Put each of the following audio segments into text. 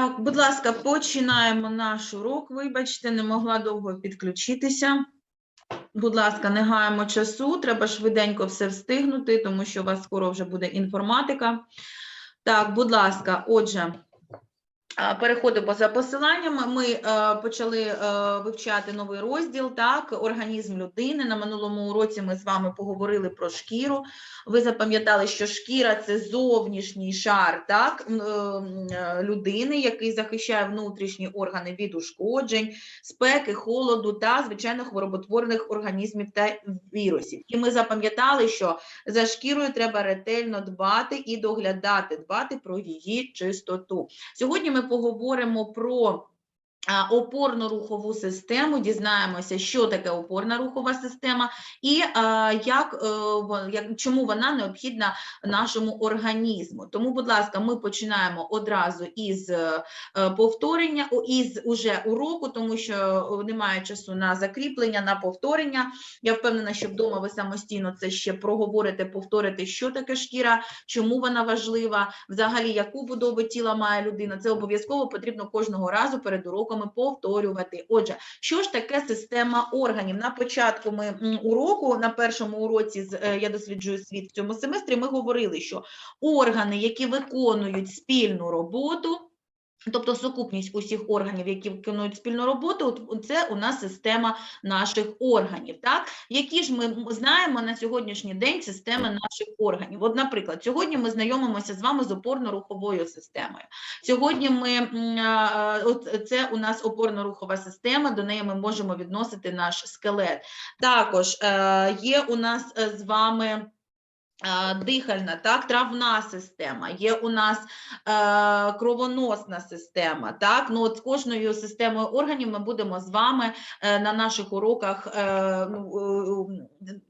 Так, будь ласка, починаємо наш урок. Вибачте, не могла довго підключитися. Будь ласка, не гаємо часу, треба швиденько все встигнути, тому що у вас скоро вже буде інформатика. Так, будь ласка, отже, переходимо за посиланнями. Ми е, почали е, вивчати новий розділ, так, організм людини. На минулому уроці ми з вами поговорили про шкіру. Ви запам'ятали, що шкіра це зовнішній шар так, е, людини, який захищає внутрішні органи від ушкоджень, спеки, холоду та, звичайно, хвороботворних організмів та вірусів. І ми запам'ятали, що за шкірою треба ретельно дбати і доглядати, дбати про її чистоту. Сьогодні ми поговоримо про опорно-рухову систему, дізнаємося, що таке опорна рухова система і як, е, як, чому вона необхідна нашому організму. Тому, будь ласка, ми починаємо одразу із е, повторення, із уже уроку, тому що е, немає часу на закріплення, на повторення. Я впевнена, що вдома ви самостійно це ще проговорите, повторите, що таке шкіра, чому вона важлива, взагалі яку будову тіла має людина. Це обов'язково потрібно кожного разу перед уроками повторювати. Отже, що ж таке система органів? На початку ми уроку, на першому уроці з е, я досліджую світ в цьому семестрі. Ми говорили, що органи, які виконують спільну роботу. Тобто сукупність усіх органів, які виконують спільну роботу, це у нас система наших органів. Так? Які ж ми знаємо на сьогоднішній день системи наших органів? От, наприклад, сьогодні ми знайомимося з вами з опорно-руховою системою. Сьогодні ми от це у нас опорно-рухова система, до неї ми можемо відносити наш скелет. Також е, є у нас е, з вами. Дихальна, так, травна система, є у нас е, кровоносна система. Так? Ну, от з кожною системою органів ми будемо з вами е, на наших уроках е, ну, е,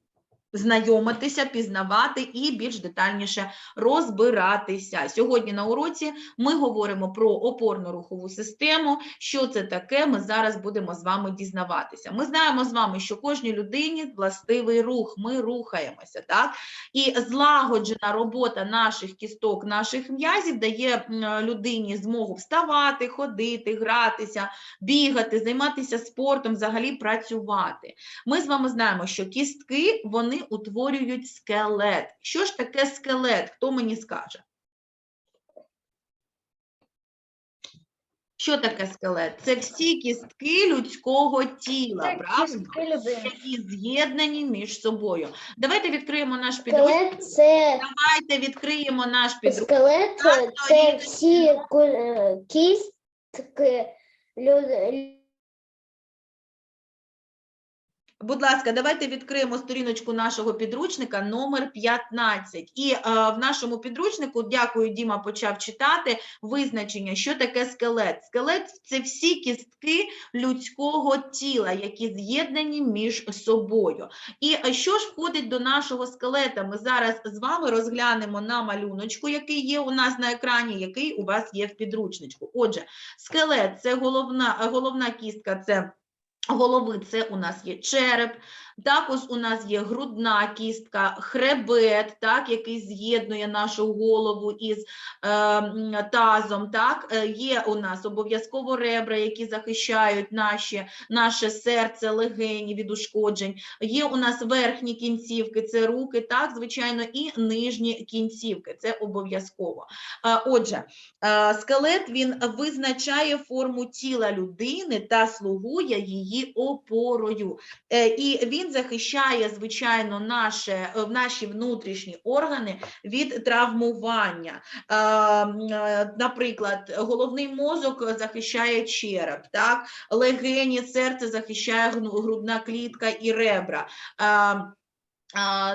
знайомитися, пізнавати і більш детальніше розбиратися. Сьогодні на уроці ми говоримо про опорно-рухову систему. Що це таке? Ми зараз будемо з вами дізнаватися. Ми знаємо з вами, що кожній людині властивий рух. Ми рухаємося, так? І злагоджена робота наших кісток, наших м'язів дає людині змогу вставати, ходити, гратися, бігати, займатися спортом, взагалі працювати. Ми з вами знаємо, що кістки вони утворюють скелет. Що ж таке скелет? Хто мені скаже? Що таке скелет? Це всі кістки людського тіла, правильно? Які з'єднані між собою. Давайте відкриємо наш підручник. Це, Давайте відкриємо наш підручник. скелет це всі е, кістки люд- Будь ласка, давайте відкриємо сторіночку нашого підручника номер 15. І е, в нашому підручнику, дякую, Діма почав читати визначення, що таке скелет. Скелет це всі кістки людського тіла, які з'єднані між собою. І е, що ж входить до нашого скелета? Ми зараз з вами розглянемо на малюночку, який є у нас на екрані, який у вас є в підручничку. Отже, скелет це головна, головна кістка, це голови. Це у нас є череп, також у нас є грудна кістка, хребет, так, який з'єднує нашу голову із е, тазом. Так, Е, є у нас обов'язково ребра, які захищають наші, наше серце, легені від ушкоджень. Є у нас верхні кінцівки, це руки, так, звичайно, і нижні кінцівки, це обов'язково. Е, Отже, Е, Скелет він визначає форму тіла людини та слугує її опорою. І він захищає, звичайно, наше, е, наші внутрішні органи від травмування. Е, е, Наприклад, головний мозок захищає череп, так? легені, серце захищає грудна клітка і ребра.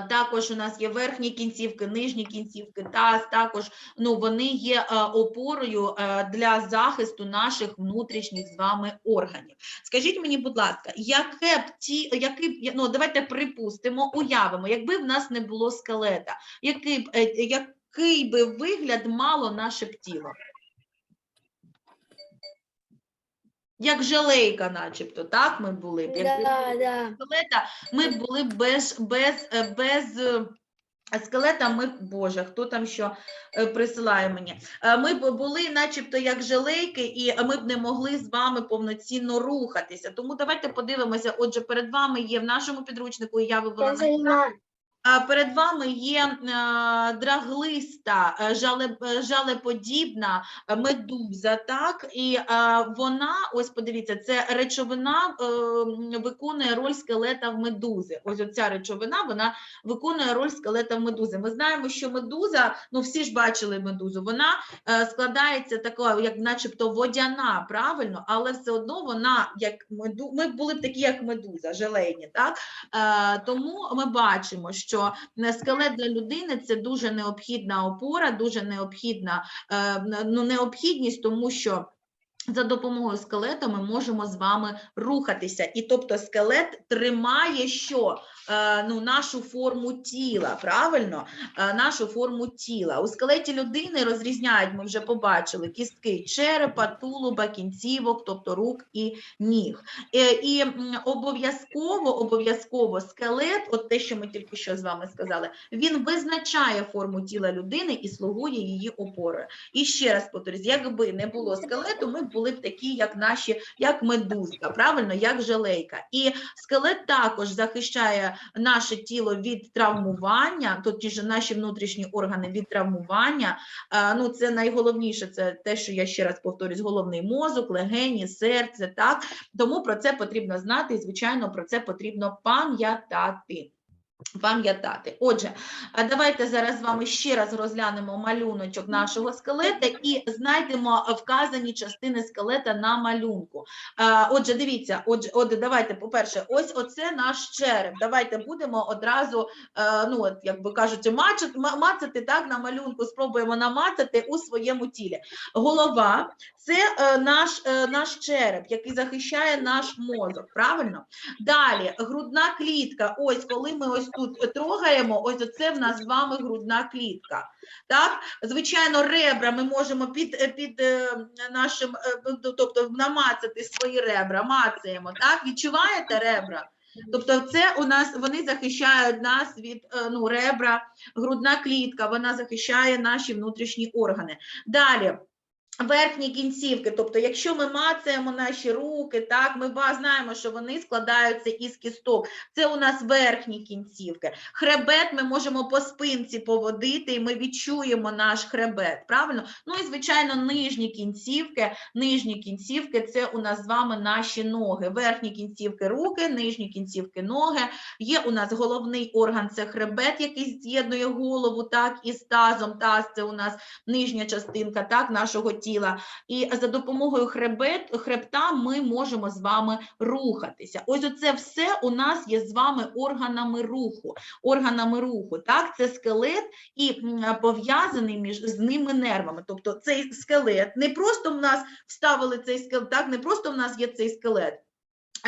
Також у нас є верхні кінцівки, нижні кінцівки, таз, також ну, вони є е, опорою е, для захисту наших внутрішніх з вами органів. Скажіть мені, будь ласка, яке б ті, який б, ну, давайте припустимо, уявимо, якби в нас не було скелета, який е, який би вигляд мало наше б тіло? Як желейка, начебто, так ми були б. якби Да, да. скелета, ми були б без, без, е, без, е, Скелета ми, Боже, хто там що е, присилає мені? Ми б були начебто як желейки, і ми б не могли з вами повноцінно рухатися. Тому давайте подивимося. Отже, перед вами є в нашому підручнику, і я вивела на Перед вами є е, драглиста, е, е, жалеподібна медуза, так? І вона, ось подивіться, це речовина виконує роль скелета в медузи. Ось оця речовина, вона виконує роль скелета в медузи. Ми знаємо, що медуза, ну всі ж бачили медузу, вона складається такою, як начебто водяна, правильно, але все одно вона як меду... Ми були б такі, як медуза, желейні, так? Тому ми бачимо, що е, скелет для людини це дуже необхідна опора, дуже необхідна е, ну, необхідність, тому що. За допомогою скелета ми можемо з вами рухатися, і тобто скелет тримає що е, ну, нашу форму тіла, правильно? Е, нашу форму тіла. У скелеті людини розрізняють, ми вже побачили, кістки черепа, тулуба, кінцівок, тобто рук і ніг. Е, І обов'язково, обов'язково скелет, от те, що ми тільки що з вами сказали, він визначає форму тіла людини і слугує її опорою. І ще раз повторюсь, якби не було скелету, ми б були б такі, як наші, як медузка, правильно, як желейка. І скелет також захищає наше тіло від травмування, тобто ж наші внутрішні органи від травмування. Ну, це найголовніше, це те, що я ще раз повторюсь, головний мозок, легені, серце, так. Тому про це потрібно знати, і, звичайно, про це потрібно пам'ятати. Пам'ятати. Отже, давайте зараз з вами ще раз розглянемо малюночок нашого скелета і знайдемо вказані частини скелета на малюнку. Отже, дивіться, отже, от давайте, по-перше, ось оце наш череп. Давайте будемо одразу, е, ну, от, як би кажуть, мацати так на малюнку, спробуємо намацати у своєму тілі. Голова це е, наш, е, наш череп, який захищає наш мозок, правильно? Далі, грудна клітка. Ось коли ми ось тут трогаємо, ось оце в нас з вами грудна клітка. Так, звичайно, ребра ми можемо під, е, під е, нашим, е, ну, тобто намацати свої ребра, мацаємо. Так, відчуваєте ребра? Тобто, це у нас вони захищають нас від ну, ребра, грудна клітка, вона захищає наші внутрішні органи. Далі. Верхні кінцівки, тобто, якщо ми мацаємо наші руки, так ми знаємо, що вони складаються із кісток. Це у нас верхні кінцівки. Хребет ми можемо по спинці поводити, і ми відчуємо наш хребет. Правильно? Ну і звичайно, нижні кінцівки. Нижні кінцівки це у нас з вами наші ноги. Верхні кінцівки руки, нижні кінцівки ноги. Є у нас головний орган це хребет, який з'єднує голову, так і з тазом. Таз це у нас нижня частинка так, нашого тіла. І за допомогою хребет, хребта ми можемо з вами рухатися. Ось оце все у нас є з вами органами руху. Органами руху, так, це скелет і пов'язаний між з ними нервами. Тобто цей скелет не просто в нас вставили цей скелет, так, не просто в нас є цей скелет.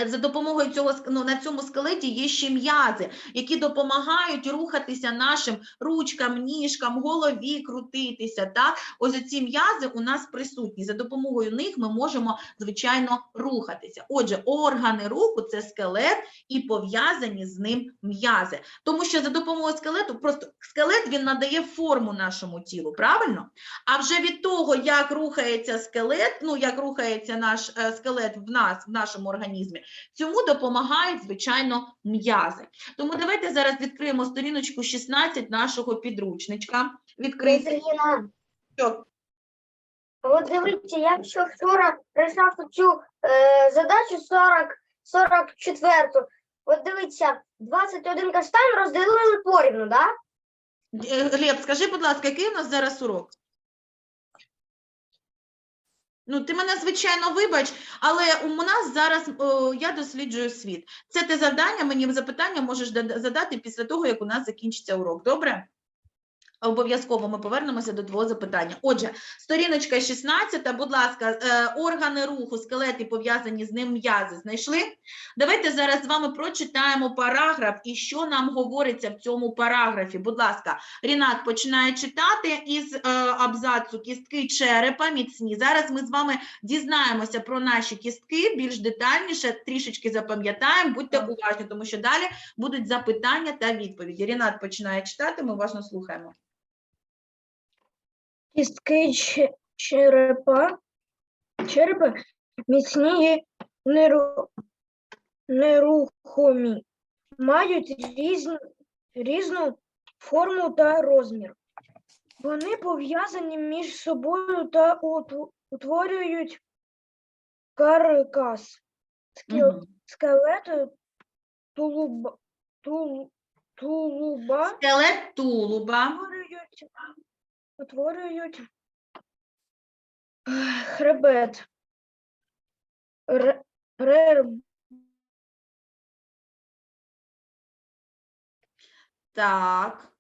За допомогою цього ну, на цьому скелеті є ще м'язи, які допомагають рухатися нашим ручкам, ніжкам, голові крутитися. Так? Ось ці м'язи у нас присутні. За допомогою них ми можемо, звичайно, рухатися. Отже, органи руху це скелет і пов'язані з ним м'язи. Тому що за допомогою скелету, просто скелет він надає форму нашому тілу, правильно? А вже від того, як рухається скелет, ну як рухається наш е, скелет в нас, в нашому організмі, цьому допомагають, звичайно, м'язи. Тому давайте зараз відкриємо сторіночку 16 нашого підручничка. Відкрийте. Що? От дивіться, я ще вчора прийшов цю е, задачу 40, 44. От дивіться, 21 каштан розділили порівну, да? Е, Глеб, скажи, будь ласка, який у нас зараз урок? Ну, ти мене, звичайно, вибач, але у нас зараз о, я досліджую світ. Це те завдання, мені запитання можеш да- задати після того, як у нас закінчиться урок. Добре? Обов'язково ми повернемося до твого запитання. Отже, сторіночка 16, будь ласка, е, органи руху, скелети пов'язані з ним м'язи знайшли? Давайте зараз з вами прочитаємо параграф і що нам говориться в цьому параграфі. Будь ласка, Рінат починає читати із е, абзацу кістки черепа міцні. Зараз ми з вами дізнаємося про наші кістки більш детальніше, трішечки запам'ятаємо, будьте уважні, тому що далі будуть запитання та відповіді. Рінат починає читати, ми уважно слухаємо. Кістки черепа, черепа міцні і неру, нерухомі, мають різн, різну форму та розмір. Вони пов'язані між собою та утворюють каркас. Скел, скелет тулуба, тулуба Скелет тулуба. утворюють, утворюють е, хребет. Р... Так.